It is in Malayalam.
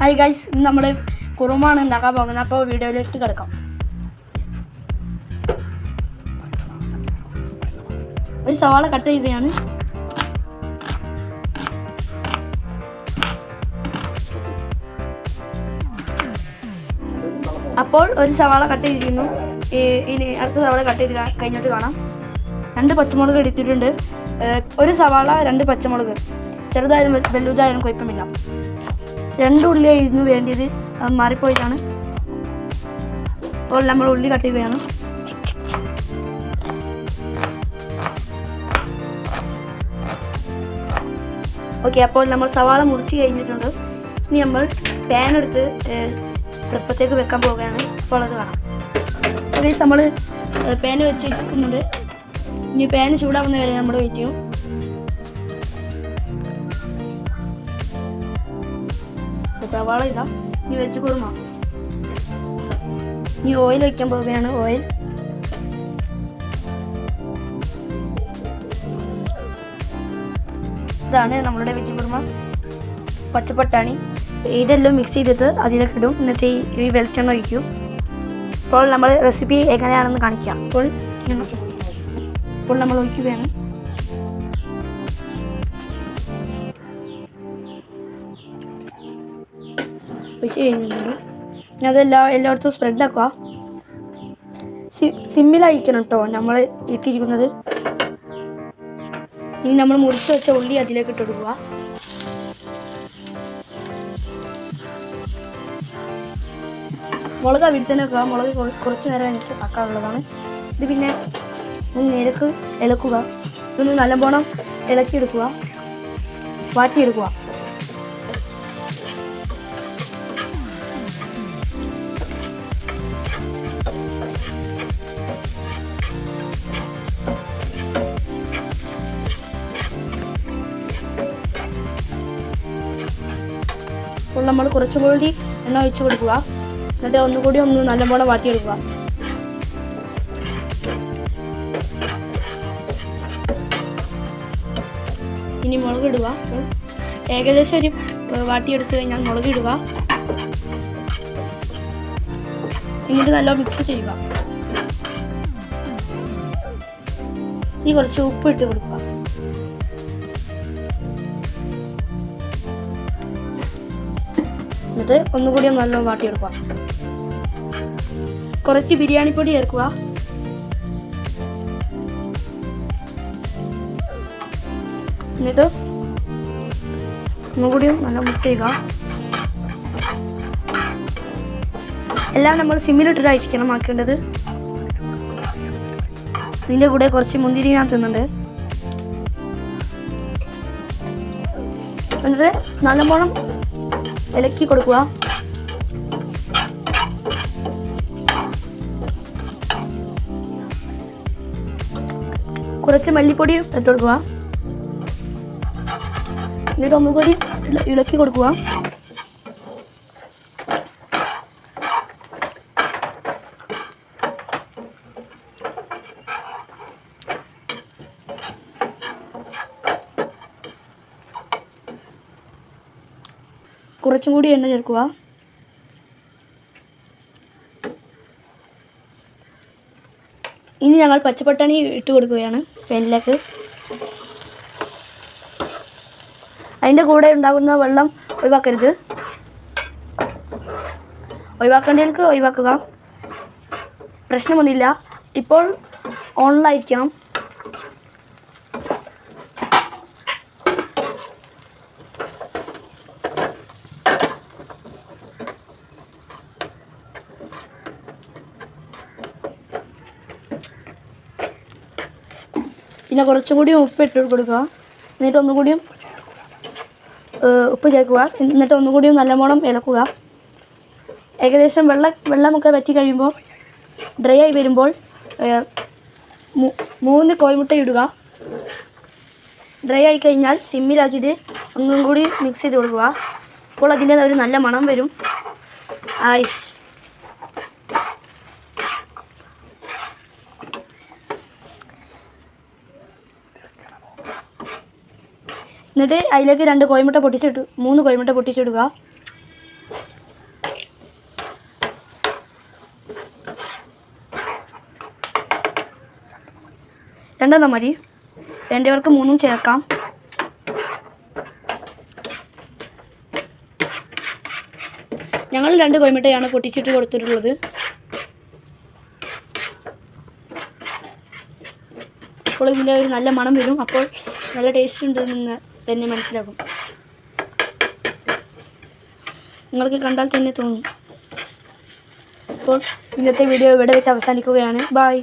ഹായ് ഗൈസ് ഇന്ന് നമ്മൾ കുറുമാണ് ഉണ്ടാക്കാൻ പോകുന്നത്. അപ്പോൾ വീഡിയോയിലേക്ക് കിടക്കാം. ഒരു സവാള കട്ട് ചെയ്യുകയാണ് അപ്പോൾ ഒരു സവാള കട്ട് ചെയ്തിരുന്നു. ഇനി അടുത്ത സവാള കട്ട് ചെയ്ത് കഴിഞ്ഞിട്ട് കാണാം. രണ്ട് പച്ചമുളക് എടുത്തിട്ടുണ്ട്. ഒരു സവാള രണ്ട് പച്ചമുളക്. ചെറുതായാലും വലു- വലുതായാലും കുഴപ്പമില്ല. രണ്ട് ഉള്ളിയായിരുന്നു വേണ്ടിയത്. അത് മാറിപ്പോയതാണ്. അപ്പോൾ നമ്മൾ ഉള്ളി കട്ട് ചെയ്യുകയാണ്. ഓക്കെ അപ്പോൾ നമ്മൾ സവാള മുറിച്ച് കഴിഞ്ഞിട്ടുണ്ട്. ഇനി നമ്മൾ പാൻ എടുത്ത് അടുപ്പത്തേക്ക് വെക്കാൻ പോവുകയാണ്. അപ്പോൾ അത് കാണാം. ഓക്കെ നമ്മൾ പാൻ വെച്ചിരിക്കുന്നുണ്ട് ഇനി പാൻ ചൂടാവുന്ന വരെ നമ്മൾ വെയിറ്റ് ചെയ്യും സവാള ഇതാ. ഇനി വെച്ച് കുറുമ. ഇനി ഓയിൽ വയ്ക്കാൻ പോവുകയാണ് ഓയിൽ ഇതാണ് നമ്മളുടെ വെജ് കുറുമ. പച്ചപ്പട്ടാണി. ഇതെല്ലാം മിക്സ് ചെയ്തിട്ട് അതിലേക്ക് ഇടും. എന്നിട്ട് ഈ- വെളിച്ചെണ്ണ ഒഴിക്കും. ഇപ്പോൾ നമ്മൾ റെസിപ്പി എങ്ങനെയാണെന്ന് കാണിക്കാം. അപ്പോൾ അപ്പോൾ നമ്മൾ ഒഴിക്കുകയാണ്. ഒഴിച്ച് കഴിഞ്ഞിട്ടുണ്ട് ഇനി അതെല്ലാം എല്ലായിടത്തും സ്പ്രെഡ് ആക്കുക സി സിമ്മിലായിരിക്കണം കേട്ടോ നമ്മൾ ഇട്ടിരിക്കുന്നത്. ഇനി നമ്മൾ മുറിച്ച് വെച്ച ഉള്ളി അതിലേക്ക് ഇട്ട് കൊടുക്കുക. മുളക് അവിടെ വെക്കുക മുളക് കുറച്ച് നേരം എനിക്ക് ആക്കാനുള്ളതാണ് ഇത് പിന്നെ നേരക്ക് ഇളക്കുക. ഇതൊന്ന് നല്ലവണ്ണം ഇളക്കിയെടുക്കുക. വാട്ടിയെടുക്കുക. നമ്മൾ കുറച്ചും കൂടി എണ്ണ ഒഴിച്ചു കൊടുക്കുക. എന്നിട്ട് ഒന്നുകൂടി ഒന്ന് നല്ലപോലെ വാട്ടിയെടുക്കുക. ഇനി മുളക് ഇടുക. ഏകദേശം ഒരു വാട്ടിയെടുത്ത് കഴിഞ്ഞാൽ മുളക് ഇടുക. എന്നിട്ട് നല്ല മിക്സ് ചെയ്യുക. ഇനി കുറച്ച് ഉപ്പ് ഇട്ട് കൊടുക്കുക. എന്നിട്ട് ഒന്നുകൂടി ഒന്ന് നല്ലോണം വാട്ടിയെടുക്കുക. കുറച്ച് ബിരിയാണി പൊടി ചേർക്കുക. എന്നിട്ട് ഒന്നുകൂടി നല്ല മിക്സ് ചെയ്യുക. എല്ലാം നമ്മൾ സിമ്മിലിട്ടിട്ടായിരിക്കണം ആക്കേണ്ടത്. ഇതിന്റെ കൂടെ കുറച്ച് മുന്തിരി ഞാൻ തിന്നുന്നുണ്ട്. എന്നിട്ട് നല്ലവണ്ണം ഇളക്കി കൊടുക്കുക. കുറച്ച് മല്ലിപ്പൊടി ഇട്ട് കൊടുക്കുക. എന്നിട്ട് ഒന്നുകൂടി ഇള- ഇളക്കി കൊടുക്കുക. കുറച്ചും കൂടി എണ്ണ ചേർക്കുക ഇനി ഞങ്ങൾ പച്ചപ്പട്ടാണി ഇട്ട് കൊടുക്കുകയാണ് പെനിലേക്ക് അതിന്റെ കൂടെ ഉണ്ടാകുന്ന വെള്ളം ഒഴിവാക്കരുത്. ഒഴിവാക്കേണ്ടവർക്ക് ഒഴിവാക്കുക. പ്രശ്നമൊന്നുമില്ല. ഇപ്പോൾ ഓണിലായിരിക്കണം പിന്നെ കുറച്ചും കൂടി ഉപ്പ് ഇട്ട് കൊടുക്കുക. എന്നിട്ട് ഒന്നുകൂടിയും ഉപ്പ് ചേർക്കുക. എന്നിട്ട് ഒന്നുകൂടിയും നല്ലവണ്ണം ഇളക്കുക. ഏകദേശം വെള്ള വെള്ളമൊക്കെ വറ്റി കഴിയുമ്പോൾ ഡ്രൈ ആയി വരുമ്പോൾ മൂന്ന് കോഴിമുട്ട ഇടുക. ഡ്രൈ ആയി കഴിഞ്ഞാൽ സിമ്മിലാക്കിയിട്ട് ഒന്നും കൂടി മിക്സ് ചെയ്ത് കൊടുക്കുക. അപ്പോൾ അതിന്റെ ഒരു നല്ല മണം വരും. ആയിഷ്. എന്നിട്ട് അതിലേക്ക് രണ്ട് കോഴിമുട്ട പൊട്ടിച്ചിട്ട് മൂന്ന് കോഴിമുട്ട പൊട്ടിച്ചിടുക. രണ്ടെണ്ണം മതി. വേണ്ടവർക്ക് മൂന്നും ചേർക്കാം. ഞങ്ങൾ രണ്ട് കോഴിമുട്ടയാണ് പൊട്ടിച്ചിട്ട് കൊടുത്തിട്ടുള്ളത്. അപ്പോൾ ഇതിന്റെ ഒരു നല്ല മണം വരും. അപ്പോൾ നല്ല ടേസ്റ്റ് ഉണ്ടെന്ന് തന്നെ മനസ്സിലാകും നിങ്ങൾക്ക് കണ്ടാൽ തന്നെ തോന്നും. അപ്പോൾ ഇന്നത്തെ വീഡിയോ ഇവിടെ വെച്ച് അവസാനിക്കുകയാണ്. ബായ്